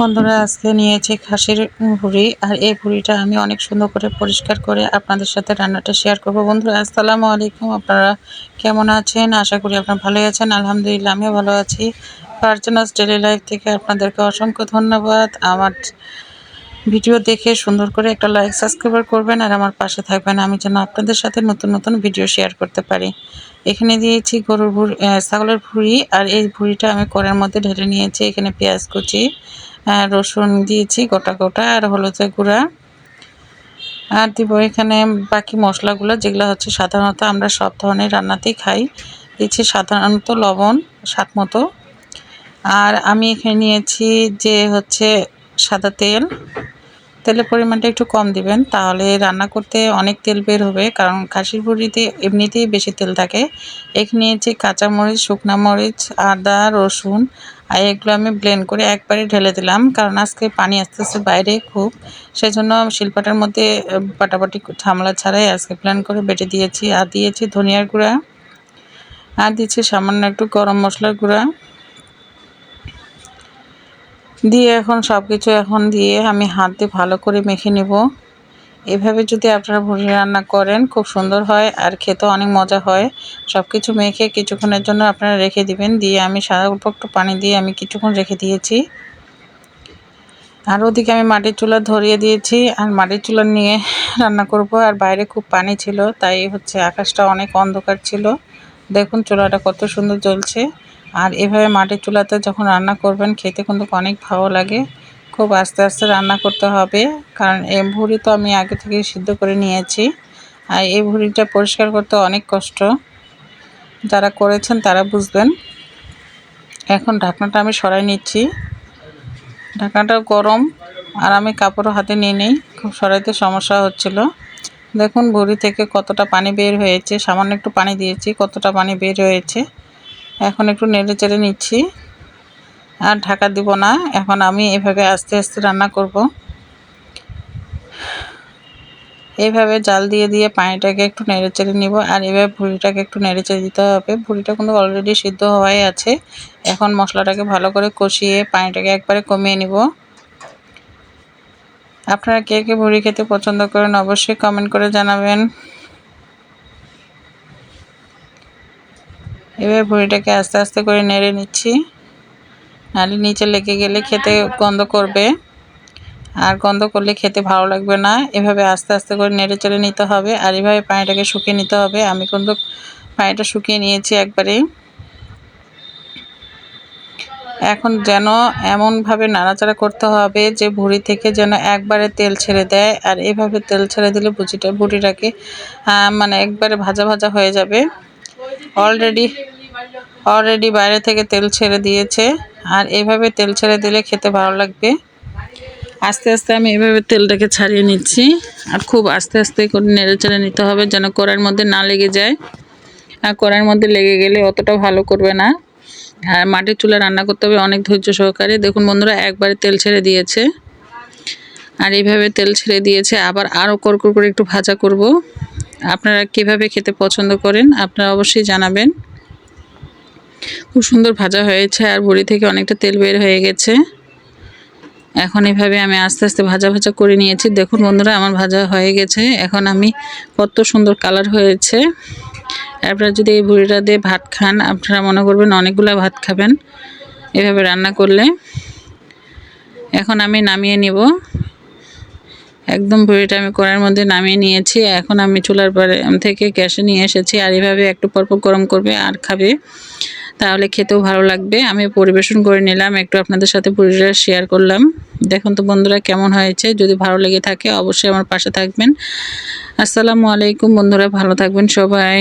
বন্ধুরা, আজকে নিয়েছি খাসির ভুড়ি আর এই ভুড়িটা আমি অনেক সুন্দর করে পরিষ্কার করে আপনাদের সাথে রান্নাটা শেয়ার করব। বন্ধুরা, আসসালামু আলাইকুম। আপনারা কেমন আছেন? আশা করি আপনারা ভালোই আছেন। আলহামদুলিল্লাহ, আমিও ভালো আছি। পার্জনাস ডেলি লাইফ থেকে আপনাদেরকে অসংখ্য ধন্যবাদ। আমার ভিডিও দেখে সুন্দর করে একটা লাইক সাবস্ক্রাইবার করবেন আর আমার পাশে থাকবেন। আমি যেন আপনাদের সাথে নতুন নতুন ভিডিও শেয়ার করতে পারি। এখানে দিয়েছি গরুর ভুড়ি ছাগলের ভুড়ি আর এই ভুড়িটা আমি কড়ার মধ্যে ঢেলে নিয়েছি। এখানে পেঁয়াজ কুচি রসুন দিয়েছি গোটা গোটা আর হলুদের গুঁড়া। আর দিব এখানে বাকি মশলাগুলো, যেগুলো হচ্ছে সাধারণত আমরা সব ধরনের রান্নাতেই খাই। দিয়েছি সাধারণত লবণ, স্বাদ মতো। আর আমি এখানে নিয়েছি যে হচ্ছে সাদা তেল তেলের পরিমাণটা একটু কম দিবেন, তাহলে রান্না করতে অনেক তেল বের হবে, কারণ খাসির ভুড়িতে এমনিতেই বেশি তেল থাকে। এখানে নিয়েছি কাঁচামরিচ, শুকনা মরিচ, আদা, রসুন, আর এগুলো আমি ব্লেন্ড করে একবারে ঢেলে দিলাম, কারণ আজকে পানি আস্তে আস্তে বাইরে খুব। সেজন্য শিল্পাটার মধ্যে পাটাপাটি ঝামেলা ছাড়াই আজকে ব্লেন্ড করে বেটে দিয়েছি। আর দিয়েছি ধনিয়ার গুঁড়া, আর দিচ্ছি সামান্য একটু গরম মশলার গুঁড়া। দিয়ে এখন সব কিছু এখন দিয়ে আমি হাত দিয়ে ভালো করে মেখে নেব। এভাবে যদি আপনারা ভুড়ি রান্না করেন, খুব সুন্দর হয় আর খেতে অনেক মজা হয়। সব কিছু মেখে কিছুক্ষণের জন্য আপনারা রেখে দিবেন। দিয়ে আমি সাদা অল্প একটু পানি দিয়ে আমি কিছুক্ষণ রেখে দিয়েছি। আর ওদিকে আমি মাটির চুলা ধরিয়ে দিয়েছি। আর মাটির চুলা নিয়ে রান্না করব। আর বাইরে খুব পানি ছিল, তাই হচ্ছে আকাশটা অনেক অন্ধকার ছিল। দেখুন চুলাটা কত সুন্দর জ্বলছে। আর এভাবে মাটির চুলাতে যখন রান্না করবেন, খেতে কিন্তু অনেক ভালো লাগে। খুব আস্তে আস্তে রান্না করতে হবে। কারণ এই ভুড়ি তো আমি আগে থেকে সিদ্ধ করে নিয়েছি। আর এই ভুড়িটা পরিষ্কার করতে অনেক কষ্ট। যারা করেছেন তারা বুঝবেন। এখন ঢাকনাটা আমি সরাই নিচ্ছি। ঢাকনাটা গরম। আর আমি কাপড়ও হাতে নিয়ে নিই। খুব সরাইতে সমস্যা হচ্ছিল। দেখুন, ভুড়ি থেকে কতটা পানি বের হয়েছে। সামান্য একটু পানি দিয়েছি, কতটা পানি বের হয়েছে। এখন একটু নেড়ে চেড়ে নিচ্ছি। আর ঢাকা দিব না, এখন আমি এভাবে আস্তে আস্তে রান্না করব। এইভাবে জাল দিয়ে দিয়ে পানিটাকে একটু নেড়ে চেড়ে নিব, আর এভাবে ভুড়িটাকে একটু নেড়ে চেড়ে দিতে হবে। ভুড়িটা কিন্তু অলরেডি সিদ্ধ হওয়াই আছে। এখন মশলাটাকে ভালো করে কষিয়ে পানিটাকে একবারে কমিয়ে নিব। আপনারা কে কে ভুড়ি খেতে পছন্দ করেন অবশ্যই কমেন্ট করে জানাবেন। এভাবে ভুড়িটাকে আস্তে আস্তে করে নেড়ে নিচ্ছি। নাহলে নিচে লেগে গেলে খেতে গন্ধ করবে। আর গন্ধ করলে খেতে ভালো লাগবে না। এভাবে আস্তে আস্তে করে নেড়ে চেড়ে নিতে হবে। আর এভাবে পানিটাকে শুকিয়ে নিতে হবে। আমি কিন্তু পানিটা শুকিয়ে নিয়েছি একবারেই। এখন যেন এমনভাবে নাড়াচাড়া করতে হবে যে ভুড়ি থেকে যেন একবারে তেল ছেড়ে দেয়। আর এভাবে তেল ছেড়ে দিলে ভুজিটা ভুড়িটাকে মানে একবারে ভাজা ভাজা হয়ে যাবে। অলরেডি অলরেডি বাইরে থেকে তেল ছেড়ে দিয়েছে। আর এভাবে তেল ছেড়ে দিলে খেতে ভালো লাগবে। আস্তে আস্তে আমি এভাবে তেলটাকে ছাড়িয়ে নিচ্ছি। আর খুব আস্তে আস্তে করে নেড়ে চেড়ে নিতে হবে যেন কড়াইয়ের মধ্যে না লেগে যায়। আর কড়াইয়ের মধ্যে লেগে গেলে অতটা ভালো করবে না। আর মাটির চুলা রান্না করতে হবে অনেক ধৈর্য সহকারে। দেখুন বন্ধুরা, একবারে তেল ছেড়ে দিয়েছে। আর এইভাবে তেল ছেড়ে দিয়েছে, আবার আরও করকুর করে একটু ভাজা করব। আপনারা কীভাবে খেতে পছন্দ করেন, আপনারা অবশ্যই জানাবেন। খুব সুন্দর ভাজা হয়েছে, আর বড়ি থেকে অনেকটা তেল বের হয়ে গেছে। এখন এভাবে আমি আস্তে আস্তে ভাজা ভাজা করে নিয়েছি। দেখুন বন্ধুরা, আমার ভাজা হয়ে গেছে। এখন আমি কত সুন্দর কালার হয়েছে। আপনারা যদি এই ভুড়িটা দিয়ে ভাত খান, আপনারা মনে করবেন অনেকগুলো ভাত খাবেন। এভাবে রান্না করলে এখন আমি নামিয়ে নিব। একদম ভুড়িটা আমি কড়ার মধ্যে নামিয়ে নিয়েছি। এখন আমি চুলার পরে থেকে গ্যাসে নিয়ে এসেছি আর এভাবে একটু পরপর গরম করবে আর খাবে। তাহলে খেতেও ভালো লাগবে। আমি পরিবেশন করে নিলাম, একটু আপনাদের সাথে পুরীরা শেয়ার করলাম। দেখুন তো বন্ধুরা কেমন হয়েছে। যদি ভালো লেগে থাকে অবশ্যই আমার পাশে থাকবেন। আসসালামু আলাইকুম বন্ধুরা, ভালো থাকবেন সবাই।